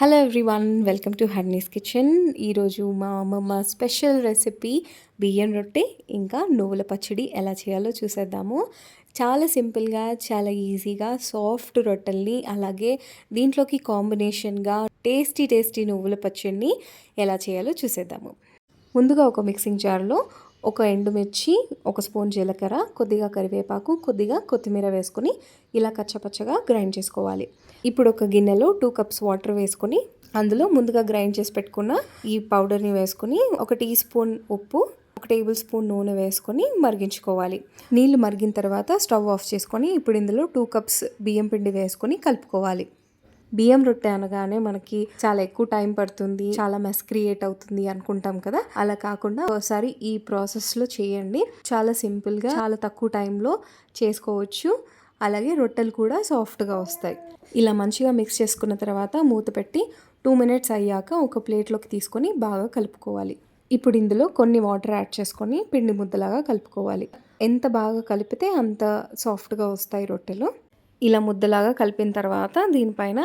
Hello everyone welcome to Harni's kitchen ఈరోజు మా అమ్మమ్మ స్పెషల్ రెసిపీ బియ్యం రొట్టె ఇంకా నువ్వుల పచ్చడి ఎలా చేయాలో చూసేద్దాము. చాలా సింపుల్గా చాలా ఈజీగా సాఫ్ట్ రొట్టెల్ని అలాగే దీంట్లోకి కాంబినేషన్గా టేస్టీ టేస్టీ నువ్వుల పచ్చడిని ఎలా చేయాలో చూసేద్దాము. ముందుగా ఒక మిక్సింగ్ జార్లో ఒక ఎండుమిర్చి ఒక స్పూన్ జీలకర్ర కొద్దిగా కరివేపాకు కొద్దిగా కొత్తిమీర వేసుకొని ఇలా కచ్చపచ్చగా గ్రైండ్ చేసుకోవాలి. ఇప్పుడు ఒక గిన్నెలో టూ కప్స్ వాటర్ వేసుకొని అందులో ముందుగా గ్రైండ్ చేసి పెట్టుకున్న ఈ పౌడర్ని వేసుకొని ఒక టీ స్పూన్ ఉప్పు ఒక టేబుల్ స్పూన్ నూనె వేసుకొని మరిగించుకోవాలి. నీళ్ళు మరిగిన తర్వాత స్టవ్ ఆఫ్ చేసుకొని ఇప్పుడు ఇందులో టూ కప్స్ బియ్యం పిండి వేసుకొని కలుపుకోవాలి. బియ్యం రొట్టె అనగానే మనకి చాలా ఎక్కువ టైం పడుతుంది చాలా మెస్ క్రియేట్ అవుతుంది అనుకుంటాం కదా. అలా కాకుండా ఒకసారి ఈ ప్రాసెస్లో చేయండి. చాలా సింపుల్గా చాలా తక్కువ టైంలో చేసుకోవచ్చు. అలాగే రొట్టెలు కూడా సాఫ్ట్గా వస్తాయి. ఇలా మంచిగా మిక్స్ చేసుకున్న తర్వాత మూత పెట్టి టూ మినిట్స్ అయ్యాక ఒక ప్లేట్లోకి తీసుకొని బాగా కలుపుకోవాలి. ఇప్పుడు ఇందులో కొన్ని వాటర్ యాడ్ చేసుకొని పిండి ముద్దలాగా కలుపుకోవాలి. ఎంత బాగా కలిపితే అంత సాఫ్ట్గా వస్తాయి రొట్టెలు? ఇలా ముద్దలాగా కలిపిన తర్వాత దీనిపైన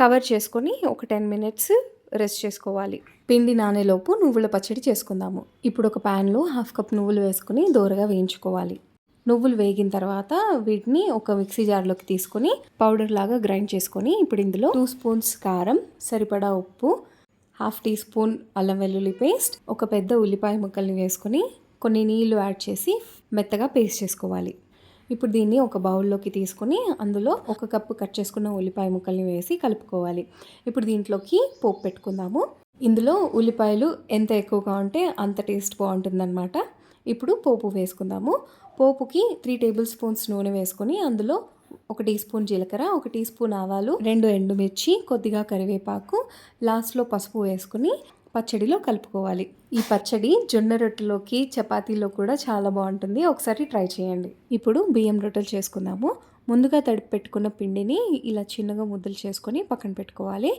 కవర్ చేసుకొని ఒక టెన్ మినిట్స్ రెస్ట్ చేసుకోవాలి. పిండి నానేలోపు నువ్వుల పచ్చడి చేసుకుందాము. ఇప్పుడు ఒక ప్యాన్లో హాఫ్ కప్ నువ్వులు వేసుకుని దోరగా వేయించుకోవాలి. నువ్వులు వేగిన తర్వాత వీటిని ఒక మిక్సీ జార్లోకి తీసుకొని పౌడర్ లాగా గ్రైండ్ చేసుకొని ఇప్పుడు ఇందులో టూ స్పూన్స్ కారం సరిపడా ఉప్పు హాఫ్ టీ స్పూన్ అల్లం వెల్లుల్లి పేస్ట్ ఒక పెద్ద ఉల్లిపాయ ముక్కల్ని వేసుకొని కొన్ని నీళ్ళు యాడ్ చేసి మెత్తగా పేస్ట్ చేసుకోవాలి. ఇప్పుడు దీన్ని ఒక బౌల్లోకి తీసుకొని అందులో ఒక కప్పు కట్ చేసుకున్న ఉల్లిపాయ ముక్కల్ని వేసి కలుపుకోవాలి. ఇప్పుడు దీంట్లోకి పోపు పెట్టుకుందాము. ఇందులో ఉల్లిపాయలు ఎంత ఎక్కువగా ఉంటే అంత టేస్ట్ బాగుంటుందన్నమాట. ఇప్పుడు పోపు వేసుకుందాము. పోపుకి త్రీ టేబుల్ స్పూన్స్ నూనె వేసుకొని అందులో ఒక టీ స్పూన్ జీలకర్ర ఒక టీ స్పూన్ ఆవాలు రెండు ఎండుమిర్చి కొద్దిగా కరివేపాకు లాస్ట్లో పసుపు వేసుకుని పచ్చడిలో కలుపుకోవాలి. ఈ పచ్చడి జొన్న రొట్టెలోకి చపాతీలో కూడా చాలా బాగుంటుంది. ఒకసారి ట్రై చేయండి. ఇప్పుడు బియ్యం రొట్టెలు చేసుకుందాము. ముందుగా తడిపి పెట్టుకున్న పిండిని ఇలా చిన్నగా ముద్దలు చేసుకొని పక్కన పెట్టుకోవాలి.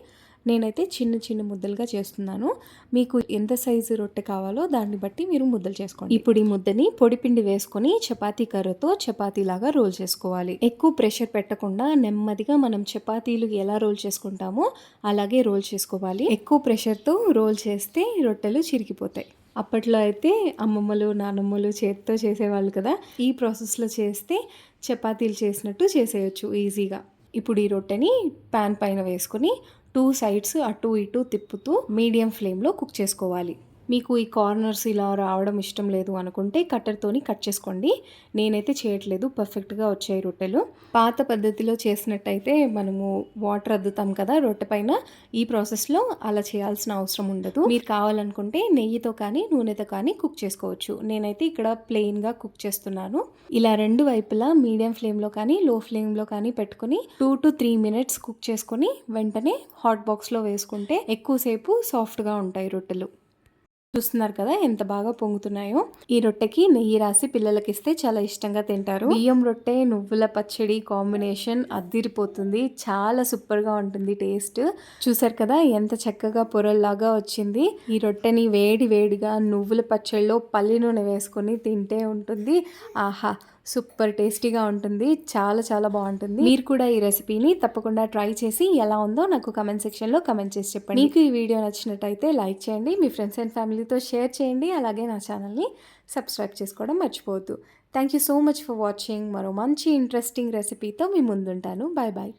నేనైతే చిన్న చిన్న ముద్దలుగా చేస్తున్నాను. మీకు ఎంత సైజు రొట్టె కావాలో దాన్ని బట్టి మీరు ముద్దలు చేసుకోండి. ఇప్పుడు ఈ ముద్దని పొడి పిండి వేసుకొని చపాతీ కర్రతో చపాతీలాగా రోల్ చేసుకోవాలి. ఎక్కువ ప్రెషర్ పెట్టకుండా నెమ్మదిగా మనం చపాతీలు ఎలా రోల్ చేసుకుంటామో అలాగే రోల్ చేసుకోవాలి. ఎక్కువ ప్రెషర్తో రోల్ చేస్తే రొట్టెలు చిరిగిపోతాయి. అప్పట్లో అయితే అమ్మమ్మలు నానమ్మలు చేతితో చేసేవాళ్ళు కదా. ఈ ప్రాసెస్లో చేస్తే చపాతీలు చేసినట్టు చేసేయచ్చు ఈజీగా. ఇప్పుడు ఈ రొట్టెని ప్యాన్ పైన వేసుకొని టూ సైడ్స్ అటు ఇటు తిప్పుతూ మీడియం ఫ్లేమ్లో కుక్ చేసుకోవాలి. మీకు ఈ కార్నర్స్ ఇలా రావడం ఇష్టం లేదు అనుకుంటే కట్టర్తోని కట్ చేసుకోండి. నేనైతే చేయట్లేదు పర్ఫెక్ట్గా వచ్చాయి రొట్టెలు. పాత పద్ధతిలో చేసినట్టయితే మనము వాటర్ అద్దుతాం కదా రొట్టె పైన. ఈ ప్రాసెస్లో అలా చేయాల్సిన అవసరం ఉండదు. మీరు కావాలనుకుంటే నెయ్యితో కానీ నూనెతో కానీ కుక్ చేసుకోవచ్చు. నేనైతే ఇక్కడ ప్లెయిన్గా కుక్ చేస్తున్నాను. ఇలా రెండు వైపులా మీడియం ఫ్లేమ్లో కానీ లో ఫ్లేమ్లో కానీ పెట్టుకుని two to three minutes cook చేసుకుని వెంటనే హాట్ బాక్స్లో వేసుకుంటే ఎక్కువసేపు సాఫ్ట్గా ఉంటాయి రొట్టెలు. చూస్తున్నారు కదా ఎంత బాగా పొంగుతున్నాయో. ఈ రొట్టెకి నెయ్యి రాసి పిల్లలకి ఇస్తే చాలా ఇష్టంగా తింటారు. బియ్యం రొట్టె నువ్వుల పచ్చడి కాంబినేషన్ అద్దిరిపోతుంది చాలా సూపర్గా ఉంటుంది టేస్ట్. చూసారు కదా ఎంత చక్కగా పొరల్లాగా వచ్చింది. ఈ రొట్టెని వేడి వేడిగా నువ్వుల పచ్చడిలో పల్లి నూనె వేసుకొని తింటే ఉంటుంది. ఆహా! సూపర్ టేస్టీగా ఉంటుంది. చాలా చాలా బాగుంటుంది. మీరు కూడా ఈ రెసిపీని తప్పకుండా ట్రై చేసి ఎలా ఉందో నాకు కమెంట్ సెక్షన్లో కమెంట్ చేసి చెప్పండి. మీకు ఈ వీడియో నచ్చినట్టయితే లైక్ చేయండి. మీ ఫ్రెండ్స్ అండ్ ఫ్యామిలీతో షేర్ చేయండి. అలాగే నా ఛానల్ని సబ్స్క్రైబ్ చేసుకోవడం మర్చిపోవద్దు. Thank you so much for watching. మరో మంచి ఇంట్రెస్టింగ్ రెసిపీతో మీ ముందుంటాను. Bye bye